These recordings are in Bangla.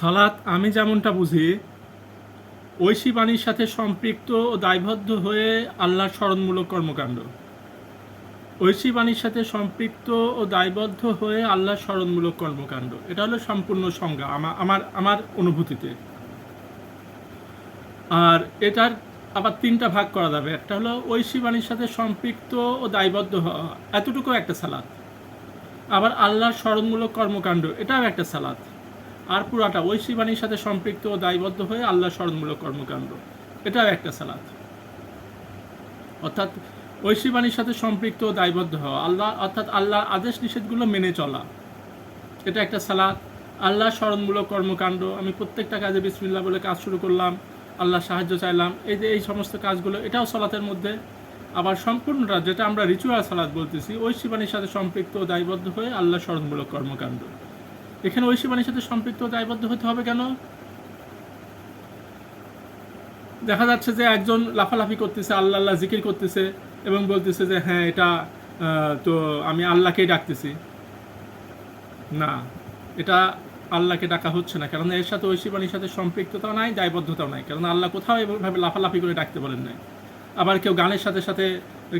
সালাত, আমি যেমনটা বুঝি, ঐশী বাণীর সাথে সম্পৃক্ত ও দায়বদ্ধ হয়ে আল্লাহর স্মরণমূলক কর্মকাণ্ড। ঐশী বাণীর সাথে সম্পৃক্ত ও দায়বদ্ধ হয়ে আল্লাহর স্মরণমূলক কর্মকাণ্ড। এটা হলো সম্পূর্ণ সংজ্ঞা আমা- আমার আমার অনুভূতিতে। আর এটার আবার তিনটা ভাগ করা যাবে। একটা হলো ঐশী বাণীর সাথে সম্পৃক্ত ও দায়বদ্ধ হওয়া এতটুকু একটা সালাত। আবার আল্লাহর স্মরণমূলক কর্মকাণ্ড, এটাও একটা সালাত। আর পুরাটা ঐশী বাণীর সাথে সম্পৃক্ত ও দায়বদ্ধ হয়ে আল্লাহ স্মরণমূলক কর্মকাণ্ড। এটাও একটা সালাত। অর্থাৎ ঐশী বাণীর সাথে সম্পৃক্ত ও দায়বদ্ধ হওয়া, আল্লাহ, অর্থাৎ আল্লাহর আদেশ নিষেধগুলো মেনে চলা। এটা একটা সালাত। আল্লাহ স্মরণমূলক কর্মকাণ্ড। আমি প্রত্যেকটা কাজে বিসমিল্লা বলে কাজ শুরু করলাম আল্লাহ সাহায্য চাইলাম। এই যে এই সমস্ত কাজগুলো, এটাও সালাতের মধ্যে। আবার সম্পূর্ণটা যেটা আমরা রিচুয়াল সালাত বলতেছি ঐশী বাণীর সাথে সম্পৃক্ত ও দায়বদ্ধ হয়ে আল্লাহ স্মরণমূলক কর্মকাণ্ড। এখানে ঐশী বাণীর সাথে সম্পৃক্ত দায়বদ্ধ হতে হবে কেন? দেখা যাচ্ছে যে একজন লাফালাফি করতেছে, আল্লাহ আল্লাহ জিকির করতেছে এবং বলতেছে যে হ্যাঁ এটা তো আমি আল্লাহকেই ডাকতেছি। না, এটা আল্লাহকে ডাকা হচ্ছে না। কারণ এর সাথে ঐশী বাণীর সাথে সম্পৃক্ততাও নাই, দায়বদ্ধতাও নাই। কারণ আল্লাহ কোথাও এভাবে লাফালাফি করে ডাকতে বলেন নাই। আবার কেউ গানের সাথে সাথে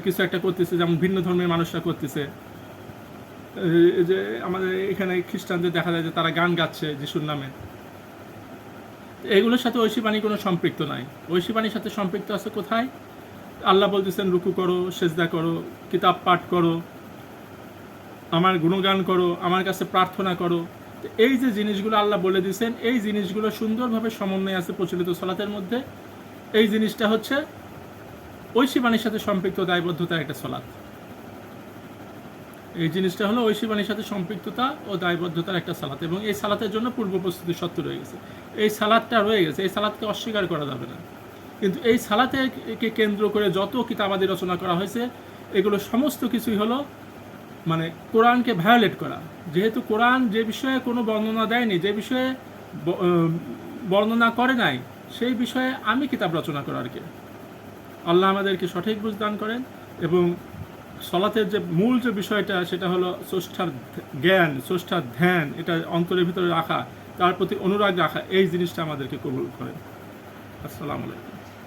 কিছু একটা করতেছে, যেমন ভিন্ন ধর্মের মানুষরা করতেছে। যে আমাদের এখানে খ্রিস্টানদের দেখা যায় যে তারা গান গাচ্ছে যিশুর নামে। এগুলোর সাথে ঐশী বাণী কোনো সম্পৃক্ত নাই। ঐশী বাণীর সাথে সম্পৃক্ত আছে কোথায়? আল্লাহ বলতেছেন, রুকু করো, সেজদা করো, কিতাব পাঠ করো, আমার গুণগান করো, আমার কাছে প্রার্থনা করো। এই যে জিনিসগুলো আল্লাহ বলে দিয়েছেন, এই জিনিসগুলো সুন্দরভাবে সমন্বয় আছে প্রচলিত সলাতের মধ্যে। এই জিনিসটা হচ্ছে ঐশী বাণীর সাথে সম্পৃক্ত দায়বদ্ধতার একটা সলাৎ। এই জিনিসটা হলো ঐশী বাণীর সাথে সম্পৃক্ততা ও দায়বদ্ধতার একটা সালাত, এবং এই সালাতের জন্য পূর্ব প্রস্তুতি সত্য রয়ে গেছে। এই সালাদটা রয়ে গেছে, এই সালাদকে অস্বীকার করা যাবে না। কিন্তু এই সালাতেকে কেন্দ্র করে যত কিতাবাদি রচনা করা হয়েছে, এগুলো সমস্ত কিছুই হলো মানে কোরআনকে ভায়োলেট করা। যেহেতু কোরআন যে বিষয়ে কোনো বর্ণনা দেয়নি, যে বিষয়ে বর্ণনা করে নাই, সেই বিষয়ে আমি কিতাব রচনা করার কে আল্লাহ আমাদেরকে সঠিক বুঝ দান করেন এবং সলাতের যে মূল যে বিষয়টা, সেটা হলো স্রষ্টার জ্ঞান, স্রষ্টার ধ্যান, এটা অন্তরের ভিতরে রাখা, তার প্রতি অনুরাগ রাখা, এই জিনিসটা আমাদেরকে কবুল করে আসসালামু আলাইকুম।